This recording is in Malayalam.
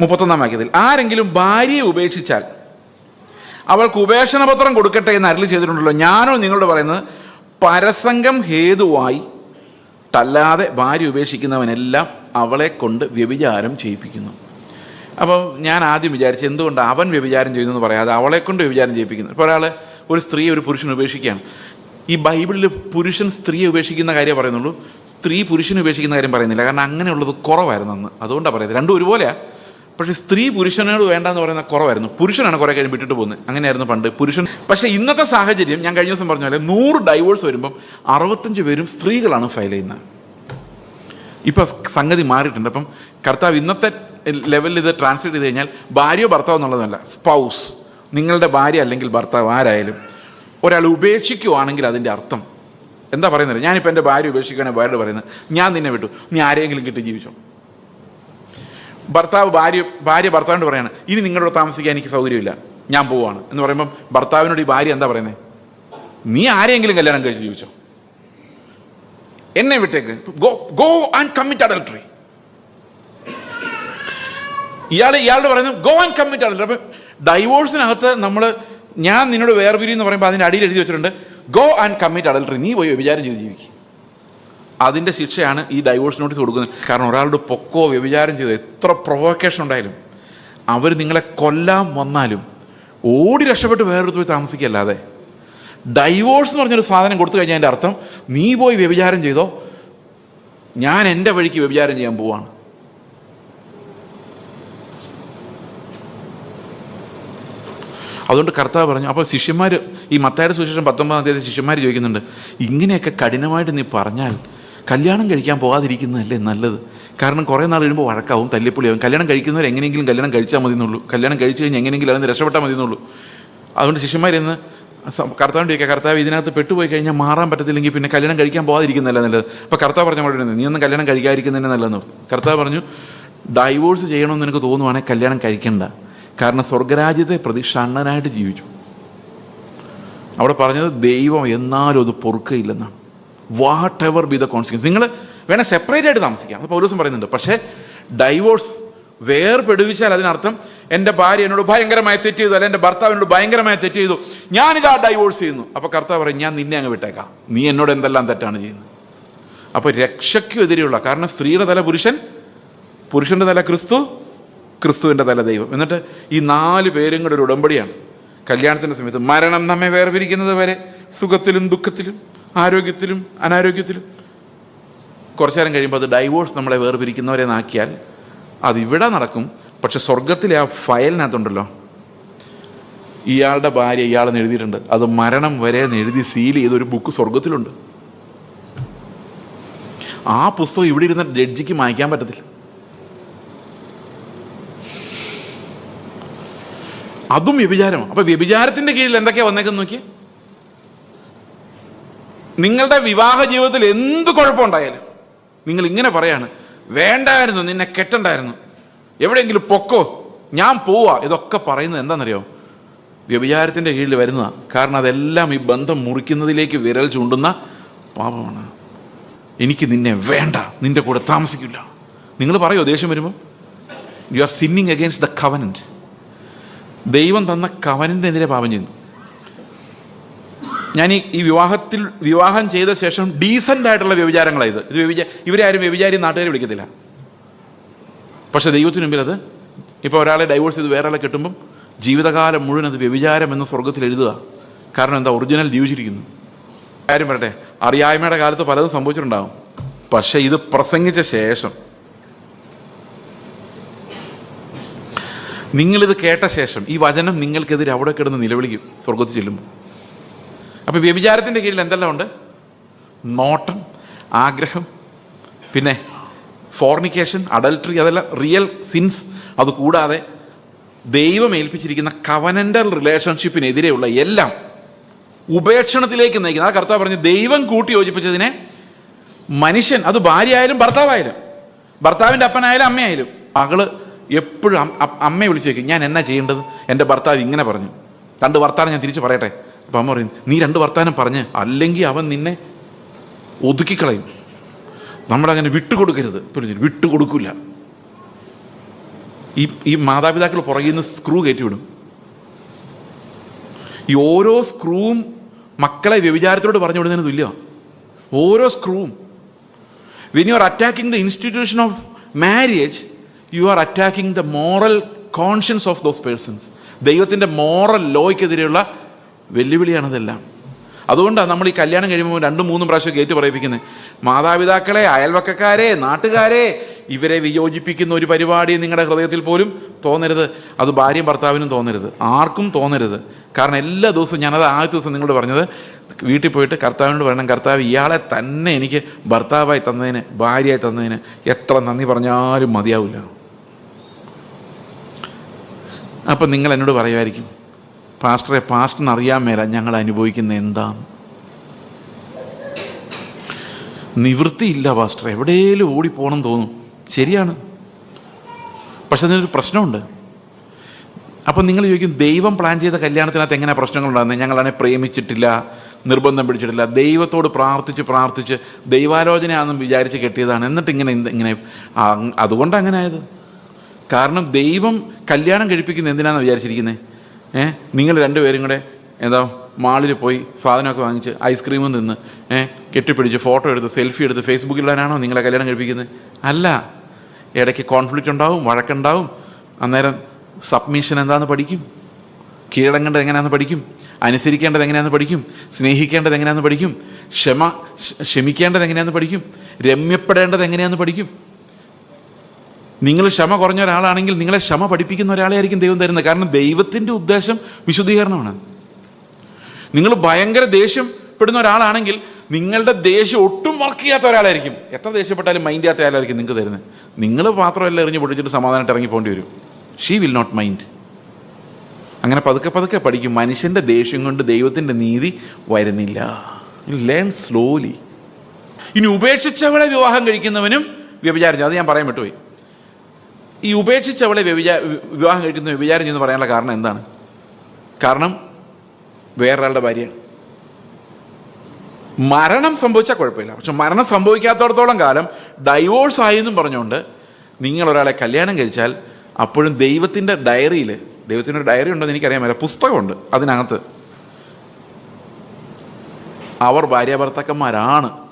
മുപ്പത്തൊന്നാം വാക്യത്തിൽ ആരെങ്കിലും ഭാര്യയെ ഉപേക്ഷിച്ചാൽ അവൾക്ക് ഉപേക്ഷണപത്രം കൊടുക്കട്ടെ എന്ന് അരളി ചെയ്തിട്ടുണ്ടല്ലോ. ഞാനോ നിങ്ങളോട് പറയുന്നത് പരസംഗം ഹേതുവായി തല്ലാതെ ഭാര്യ ഉപേക്ഷിക്കുന്നവനെല്ലാം അവളെ കൊണ്ട് വ്യഭിചാരം ചെയ്യിപ്പിക്കുന്നു. അപ്പോൾ ഞാൻ ആദ്യം വിചാരിച്ചു എന്തുകൊണ്ട് അവൻ വ്യഭിചാരം ചെയ്യുന്നു എന്ന് പറയാതെ അവളെ കൊണ്ട് വ്യഭിചാരം ചെയ്യിപ്പിക്കുന്നു? ഇപ്പോൾ ഒരാൾ ഒരു സ്ത്രീ ഒരു പുരുഷൻ ഉപേക്ഷിക്കുകയാണ്. ഈ ബൈബിളിൽ പുരുഷൻ സ്ത്രീയെ ഉപേക്ഷിക്കുന്ന കാര്യം പറയുന്നുള്ളൂ. സ്ത്രീ പുരുഷനെ ഉപേക്ഷിക്കുന്ന കാര്യം പറയുന്നില്ല. കാരണം അങ്ങനെയുള്ളത് കുറവായിരുന്നു അന്ന്. അതുകൊണ്ടാണ് പറയുന്നത്. രണ്ടും ഒരുപോലെയാണ് പക്ഷേ സ്ത്രീ പുരുഷനോട് വേണ്ടെന്ന് പറയുന്ന കുറവായിരുന്നു. പുരുഷനാണ് കുറേ കാര്യം വിട്ടിട്ട് പോകുന്നത്. അങ്ങനെയായിരുന്നു പണ്ട്. പുരുഷൻ പക്ഷേ ഇന്നത്തെ സാഹചര്യം ഞാൻ കഴിഞ്ഞ ദിവസം പറഞ്ഞ പോലെ നൂറ് ഡൈവോഴ്സ് വരുമ്പം അറുപത്തഞ്ച് പേരും സ്ത്രീകളാണ് ഫയൽ ചെയ്യുന്നത്. ഇപ്പം സംഗതി മാറിയിട്ടുണ്ട്. അപ്പം കർത്താവ് ഇന്നത്തെ ലെവലിൽ ഇത് ട്രാൻസ്ലേറ്റ് ചെയ്ത് കഴിഞ്ഞാൽ ഭാര്യയോ ഭർത്താവ് എന്നുള്ളതല്ല സ്പൗസ് നിങ്ങളുടെ ഭാര്യ അല്ലെങ്കിൽ ഭർത്താവ് ആരായാലും ഒരാൾ ഉപേക്ഷിക്കുവാണെങ്കിൽ അതിന്റെ അർത്ഥം. എന്താ പറയുന്നത്? ഞാനിപ്പോൾ എന്റെ ഭാര്യ ഉപേക്ഷിക്കുകയാണെങ്കിൽ ഭാര്യയോട് പറയുന്നത് ഞാൻ നിന്നെ വിട്ടു. നീ ആരെങ്കിലും കിട്ടി ജീവിച്ചോ ഭർത്താവ് ഭാര്യ ഭാര്യ ഭർത്താവിനോട് പറയാണ് ഇനി നിങ്ങളോട് താമസിക്കാൻ എനിക്ക് സൗകര്യമില്ല. ഞാൻ പോവാണ്. എന്ന് പറയുമ്പം ഭർത്താവിനോട് ഈ ഭാര്യ എന്താ പറയുന്നത് നീ ആരെങ്കിലും കല്യാണം കഴിച്ച് ജീവിച്ചോ? എന്നെ വിട്ടേക്ക്. Go go and commit adultery ഇയാൾ ഇയാളോട് പറയുന്നത് ഗോ ആൻഡ് കമ്മിറ്റ് അഡൽട്ടറി അപ്പം ഡൈവോഴ്സിനകത്ത് നമ്മൾ ഞാൻ നിന്നോട് വേർപിരി എന്ന് പറയുമ്പോൾ അതിന്റെ അടിയിൽ എഴുതി വെച്ചിട്ടുണ്ട് ഗോ ആൻഡ് കമ്മിറ്റ് അഡൽട്ടറി നീ പോയി വിചാരം ചെയ്ത് ജീവിക്കും. അതിന്റെ ശിക്ഷയാണ് ഈ ഡൈവോഴ്സ് നോട്ടീസ് കൊടുക്കുന്നത്. കാരണം ഒരാളുടെ പൊക്കോ വ്യഭിചാരം ചെയ്തോ എത്ര പ്രൊവോക്കേഷൻ ഉണ്ടായാലും അവർ നിങ്ങളെ കൊല്ലാൻ വന്നാലും ഓടി രക്ഷപ്പെട്ട് വേറൊരു പോയി താമസിക്കല്ലാതെ ഡൈവോഴ്സ് എന്ന് പറഞ്ഞൊരു സാധനം കൊടുത്തു കഴിഞ്ഞാൽ അതിന്റെ അർത്ഥം നീ പോയി വ്യഭിചാരം ചെയ്തോ ഞാൻ എന്റെ വഴിക്ക് വ്യഭിചാരം ചെയ്യാൻ പോവാണ്. അതുകൊണ്ട് കർത്താവ് പറഞ്ഞു അപ്പോൾ ശിഷ്യന്മാർ ഈ മത്തായുടെ സുശേഷം പത്തൊമ്പതാം തീയതി ശിഷ്യന്മാർ ചോദിക്കുന്നുണ്ട് ഇങ്ങനെയൊക്കെ കഠിനമായിട്ട് നീ പറഞ്ഞാൽ കല്യാണം കഴിക്കാൻ പോകാതിരിക്കുന്നതല്ലേ നല്ലത്? കാരണം കുറേ നാൾ കഴിയുമ്പോൾ വഴക്കാവും തല്ലിപ്പൊളിയാവും. കല്യാണം കഴിക്കുന്നവർ എങ്ങനെയെങ്കിലും കല്യാണം കഴിച്ചാൽ മതി എന്നുള്ളൂ. കല്യാണം കഴിച്ചു കഴിഞ്ഞാൽ എങ്ങനെയെങ്കിലും അതിന് രക്ഷപ്പെട്ടാൽ മതി എന്നുള്ളൂ. അതുകൊണ്ട് ശിഷ്യന്മാർ ഇന്ന് കർത്താവിന്റെ ഒക്കെ കർത്താവ് ഇതിനകത്ത് പെട്ടുപോയി കഴിഞ്ഞാൽ മാറാൻ പറ്റത്തില്ലെങ്കിൽ പിന്നെ കല്യാണം കഴിക്കാൻ പോകാതിരിക്കുന്നതല്ല നല്ലത്? അപ്പോൾ കർത്താവ് പറഞ്ഞ മറുപടി നീ ഒന്നും കല്യാണം കഴിക്കാതിരിക്കുന്നതന്നെ നല്ലതെന്ന് കർത്താവ് പറഞ്ഞു ഡൈവോഴ്സ് ചെയ്യണമെന്ന് എനിക്ക് തോന്നുവാണെങ്കിൽ കല്യാണം കഴിക്കണ്ട. കാരണം സ്വർഗരാജ്യത്തെ പ്രതി അണ്ണനായിട്ട് ജീവിച്ചു. അവിടെ പറഞ്ഞത് ദൈവം എന്നാലും അത് പൊറുക്കയില്ലെന്നാണ്. Whatever be the consequence നിങ്ങൾ വേണേൽ സെപ്പറേറ്റ് ആയിട്ട് താമസിക്കാം. അത് പൗരസം പറയുന്നുണ്ട്. പക്ഷേ ഡൈവോഴ്സ് വേർപെടുവിച്ചാൽ അതിനർത്ഥം എന്റെ ഭാര്യ എന്നോട് ഭയങ്കരമായി തെറ്റ് ചെയ്തു അല്ലെ എന്റെ ഭർത്താവ് എന്നോട് ഭയങ്കരമായി തെറ്റ് ചെയ്തു. ഞാനിതാ ഡൈവോഴ്സ് ചെയ്യുന്നു. അപ്പോൾ കർത്താവ് പറയും ഞാൻ നിന്നെ അങ്ങ് വിട്ടേക്കാം. നീ എന്നോട് എന്തെല്ലാം തെറ്റാണ് ചെയ്യുന്നത്? അപ്പോൾ രക്ഷയ്ക്കും എതിരെയുള്ള കാരണം സ്ത്രീയുടെ തല പുരുഷൻ പുരുഷന്റെ തല ക്രിസ്തു ക്രിസ്തുവിന്റെ തല ദൈവം. എന്നിട്ട് ഈ നാല് പേരും കൂടെ ഒരു ഉടമ്പടിയാണ്. കല്യാണത്തിന്റെ സമയത്ത് മരണം നമ്മെ വേർപിരിക്കുന്നത് വരെ സുഖത്തിലും ദുഃഖത്തിലും. ആരോഗ്യത്തിലും അനാരോഗ്യത്തിലും. കുറച്ചു നേരം കഴിയുമ്പോൾ അത് ഡൈവോഴ്സ് നമ്മളെ വേർപിരിക്കുന്നവരെ നാക്കിയാൽ അതിവിടെ നടക്കും. പക്ഷെ സ്വർഗത്തിലെ ആ ഫയലിനകത്തുണ്ടല്ലോ. ഇയാളുടെ ഭാര്യ ഇയാളെന്ന് എഴുതിയിട്ടുണ്ട്. അത് മരണം വരെ എഴുതി സീൽ ചെയ്ത ഒരു ബുക്ക് സ്വർഗത്തിലുണ്ട് ആ പുസ്തകം ഇവിടെ ഇരുന്ന ജഡ്ജിക്ക് മായ്ക്കാൻ പറ്റത്തില്ല. അതും വ്യഭിചാരമാണ്. അപ്പൊ വ്യഭിചാരത്തിന്റെ കീഴിൽ എന്തൊക്കെയാ വന്നേക്കെന്ന് നോക്കി നിങ്ങളുടെ വിവാഹ ജീവിതത്തിൽ എന്ത് കുഴപ്പമുണ്ടായാലും നിങ്ങൾ ഇങ്ങനെ പറയാണ് വേണ്ടായിരുന്നു നിന്നെ കെട്ടണ്ടായിരുന്നു. എവിടെയെങ്കിലും പൊക്കോ ഞാൻ പോവാ. ഇതൊക്കെ പറയുന്നത് എന്താണെന്നറിയോ? വ്യഭിചാരത്തിന്റെ കീഴിൽ വരുന്നതാണ് കാരണം അതെല്ലാം ഈ ബന്ധം മുറിക്കുന്നതിലേക്ക് വിരൽ ചൂണ്ടുന്ന പാപമാണ്. എനിക്ക് നിന്നെ വേണ്ട നിന്റെ കൂടെ താമസിക്കില്ല. നിങ്ങൾ പറയോ ദേഷ്യം വരുമ്പോൾ you are sinning against the covenant ദൈവം തന്ന കവനത്തിനെതിരെ പാപം ചെയ്യുന്നു. ഞാൻ ഈ വിവാഹത്തിൽ വിവാഹം ചെയ്ത ശേഷം ഡീസന്റ് ആയിട്ടുള്ള വ്യഭിചാരങ്ങളാണ് ഇത്. വ്യഭിചാ ഇവരാരും വ്യഭിചാരി നാട്ടുകാരെ വിളിക്കത്തില്ല. പക്ഷേ ദൈവത്തിന് മുമ്പിൽ അത് ഇപ്പോൾ ഒരാളെ ഡൈവോഴ്സ് ചെയ്ത് വേറെ ആളെ കിട്ടുമ്പം ജീവിതകാലം മുഴുവൻ അത് വ്യഭിചാരം എന്ന് സ്വർഗത്തിൽ എഴുതുക. കാരണം എന്താ? ഒറിജിനൽ ജീവിച്ചിരിക്കുന്നു. കാര്യം പറയട്ടെ അറിയായ്മയുടെ കാലത്ത് പലതും സംഭവിച്ചിട്ടുണ്ടാകും പക്ഷേ ഇത് പ്രസംഗിച്ച ശേഷം നിങ്ങളിത് കേട്ട ശേഷം ഈ വചനം നിങ്ങൾക്കെതിരെ അവിടെ കിടന്ന് നിലവിളിക്കും സ്വർഗത്തിൽ ചെല്ലുമ്പോൾ അപ്പോൾ വ്യഭിചാരത്തിന്റെ കീഴിൽ എന്തെല്ലാം ഉണ്ട്? നോട്ടം ആഗ്രഹം പിന്നെ ഫോർണിക്കേഷൻ അഡൽട്ടറി അതെല്ലാം റിയൽ സിൻസ് അത് കൂടാതെ ദൈവം ഏൽപ്പിച്ചിരിക്കുന്ന കവനന്റൽ റിലേഷൻഷിപ്പിനെതിരെയുള്ള എല്ലാം ഉപേക്ഷണത്തിലേക്ക് നയിക്കുന്നത് ആ കർത്താവ് പറഞ്ഞു ദൈവം കൂട്ടി യോജിപ്പിച്ചതിനെ മനുഷ്യൻ അത് ഭാര്യ ആയാലും ഭർത്താവായാലും ഭർത്താവിന്റെ അപ്പനായാലും അമ്മയായാലും മകൾ എപ്പോഴും അമ്മയെ വിളിച്ചേക്കും ഞാൻ എന്നാ ചെയ്യേണ്ടത്? എന്റെ ഭർത്താവ് ഇങ്ങനെ പറഞ്ഞു. രണ്ട് ഭർത്താവ് ഞാൻ തിരിച്ച് പറയട്ടെ? അപ്പം പറയും നീ രണ്ട് വർത്താനം പറഞ്ഞ് അല്ലെങ്കിൽ അവൻ നിന്നെ ഒതുക്കിക്കളയും. നമ്മളങ്ങനെ വിട്ടുകൊടുക്കരുത്. ഇപ്പം വിട്ടുകൊടുക്കില്ല ഈ ഈ മാതാപിതാക്കൾ പുറകിൽ നിന്ന് സ്ക്രൂ കയറ്റിവിടും ഈ ഓരോ സ്ക്രൂവും മക്കളെ വ്യഭിചാരത്തോട് പറഞ്ഞു വിടുന്നതിന് തുല്യമാണ് ഓരോ സ്ക്രൂവും. When you are attacking the institution of marriage you are attacking the moral conscience of those persons ദൈവത്തിന്റെ മോറൽ ലോയ്ക്കെതിരെയുള്ള വെല്ലുവിളിയാണതെല്ലാം. അതുകൊണ്ടാണ് നമ്മൾ ഈ കല്യാണം കഴിയുമ്പോൾ രണ്ടും മൂന്നും പ്രാവശ്യം കയറ്റി പറയിപ്പിക്കുന്നത് മാതാപിതാക്കളെ അയൽവക്കക്കാരെ നാട്ടുകാരെ ഇവരെ വിയോജിപ്പിക്കുന്ന ഒരു പരിപാടി നിങ്ങളുടെ ഹൃദയത്തിൽ പോലും തോന്നരുത്. അത് ഭാര്യയും ഭർത്താവിനും തോന്നരുത്. ആർക്കും തോന്നരുത്. കാരണം എല്ലാ ദിവസവും ഞാനത് ആദ്യത്തെ ദിവസം നിങ്ങളോട് പറഞ്ഞത് വീട്ടിൽ പോയിട്ട് കർത്താവിനോട് പറയണം കർത്താവ് ഇയാളെ തന്നെ എനിക്ക് ഭർത്താവായി തന്നതിന് ഭാര്യയായി തന്നതിന് എത്ര നന്ദി പറഞ്ഞാലും മതിയാവില്ല. അപ്പം നിങ്ങൾ എന്നോട് പറയുമായിരിക്കും പാസ്റ്ററെ പാസ്റ്ററിന് അറിയാൻ മേല ഞങ്ങൾ അനുഭവിക്കുന്ന എന്താ നിവൃത്തിയില്ല പാസ്റ്റർ എവിടെയെങ്കിലും ഓടിപ്പോകണം തോന്നും. ശരിയാണ്. പക്ഷെ അതിനൊരു പ്രശ്നമുണ്ട്. അപ്പം നിങ്ങൾ ചോദിക്കും ദൈവം പ്ലാൻ ചെയ്ത കല്യാണത്തിനകത്ത് എങ്ങനെ പ്രശ്നങ്ങളുണ്ടാകുന്നത് ഞങ്ങളതിനെ പ്രേമിച്ചിട്ടില്ല നിർബന്ധം പിടിച്ചിട്ടില്ല ദൈവത്തോട് പ്രാർത്ഥിച്ച് പ്രാർത്ഥിച്ച് ദൈവാലോചനയാണെന്ന് വിചാരിച്ച് കെട്ടിയതാണ്. എന്നിട്ട് ഇങ്ങനെ ഇങ്ങനെ അതുകൊണ്ട് അങ്ങനെ ആയത് കാരണം ദൈവം കല്യാണം കഴിപ്പിക്കുന്നത് എന്തിനാണെന്ന് വിചാരിച്ചിരിക്കുന്നത് ഏ? നിങ്ങൾ രണ്ടുപേരും കൂടെ എന്താ മാളിൽ പോയി സാധനമൊക്കെ വാങ്ങിച്ച് ഐസ്ക്രീമും നിന്ന് ഏഹ് കെട്ടിപ്പിടിച്ച് ഫോട്ടോ എടുത്ത് സെൽഫി എടുത്ത് ഫേസ്ബുക്കിൽ ഇടാനാണോ നിങ്ങളെ കല്യാണം കഴിപ്പിക്കുന്നത്? അല്ല. ഇടയ്ക്ക് കോൺഫ്ലിക്റ്റ് ഉണ്ടാവും വഴക്കുണ്ടാവും. അന്നേരം സബ്മിഷൻ എന്താണെന്ന് പഠിക്കും? കീഴടങ്ങേണ്ടത് എങ്ങനെയാണെന്ന് പഠിക്കും? അനുസരിക്കേണ്ടത് എങ്ങനെയാണെന്ന് പഠിക്കും? സ്നേഹിക്കേണ്ടത് എങ്ങനെയാണെന്ന് പഠിക്കും? ക്ഷമ ക്ഷ- ക്ഷമിക്കേണ്ടത് എങ്ങനെയാണെന്ന് പഠിക്കും? രമ്യപ്പെടേണ്ടത് എങ്ങനെയാണെന്ന് പഠിക്കും? നിങ്ങൾ ക്ഷമ കുറഞ്ഞ ഒരാളാണെങ്കിൽ നിങ്ങളെ ക്ഷമ പഠിപ്പിക്കുന്ന ഒരാളെ ആയിരിക്കും ദൈവം തരുന്നത്. കാരണം ദൈവത്തിന്റെ ഉദ്ദേശം വിശുദ്ധീകരണമാണ്. നിങ്ങൾ ഭയങ്കര ദേഷ്യപ്പെടുന്ന ഒരാളാണെങ്കിൽ നിങ്ങളുടെ ദേഷ്യം ഒട്ടും വർക്ക് ചെയ്യാത്ത ഒരാളായിരിക്കും. എത്ര ദേഷ്യപ്പെട്ടാലും മൈൻഡ് ചെയ്യാത്ത ആളായിരിക്കും നിങ്ങൾക്ക് തരുന്നത്. നിങ്ങൾ മാത്രമല്ല എറിഞ്ഞ് പൊടിച്ചിട്ട് സമാധാനമായിട്ട് ഇറങ്ങി പോകേണ്ടി വരും. ഷീ വിൽ നോട്ട് മൈൻഡ് അങ്ങനെ പതുക്കെ പതുക്കെ പഠിക്കും. മനുഷ്യന്റെ ദേഷ്യം കൊണ്ട് ദൈവത്തിന്റെ നീതി വരുന്നില്ല. ലേൺ സ്ലോലി ഇനി ഉപേക്ഷിച്ചവളെ വിവാഹം കഴിക്കുന്നവനും വ്യഭിചാരിച്ചു. അത് ഞാൻ പറയാൻ വിട്ടുപോയി. ഈ ഉപേക്ഷിച്ചവളെ വ്യഭിചാ വിവാഹം കഴിക്കുന്ന വ്യഭിചാരം ചെയ്യുന്ന പറയാനുള്ള കാരണം എന്താണ്? കാരണം വേറൊരാളുടെ ഭാര്യ. മരണം സംഭവിച്ചാൽ കുഴപ്പമില്ല. പക്ഷെ മരണം സംഭവിക്കാത്തടത്തോളം കാലം ഡൈവോഴ്സ് ആയെന്നും എന്നും പറഞ്ഞുകൊണ്ട് നിങ്ങൾ ഒരാളെ കല്യാണം കഴിച്ചാൽ അപ്പോഴും ദൈവത്തിന്റെ ഡയറിയിൽ ദൈവത്തിന്റെ ഡയറി ഉണ്ടെന്ന് എനിക്കറിയാൻ മേല പുസ്തകമുണ്ട് അതിനകത്ത്. അവർ ഭാര്യാഭർത്താക്കന്മാരാണ്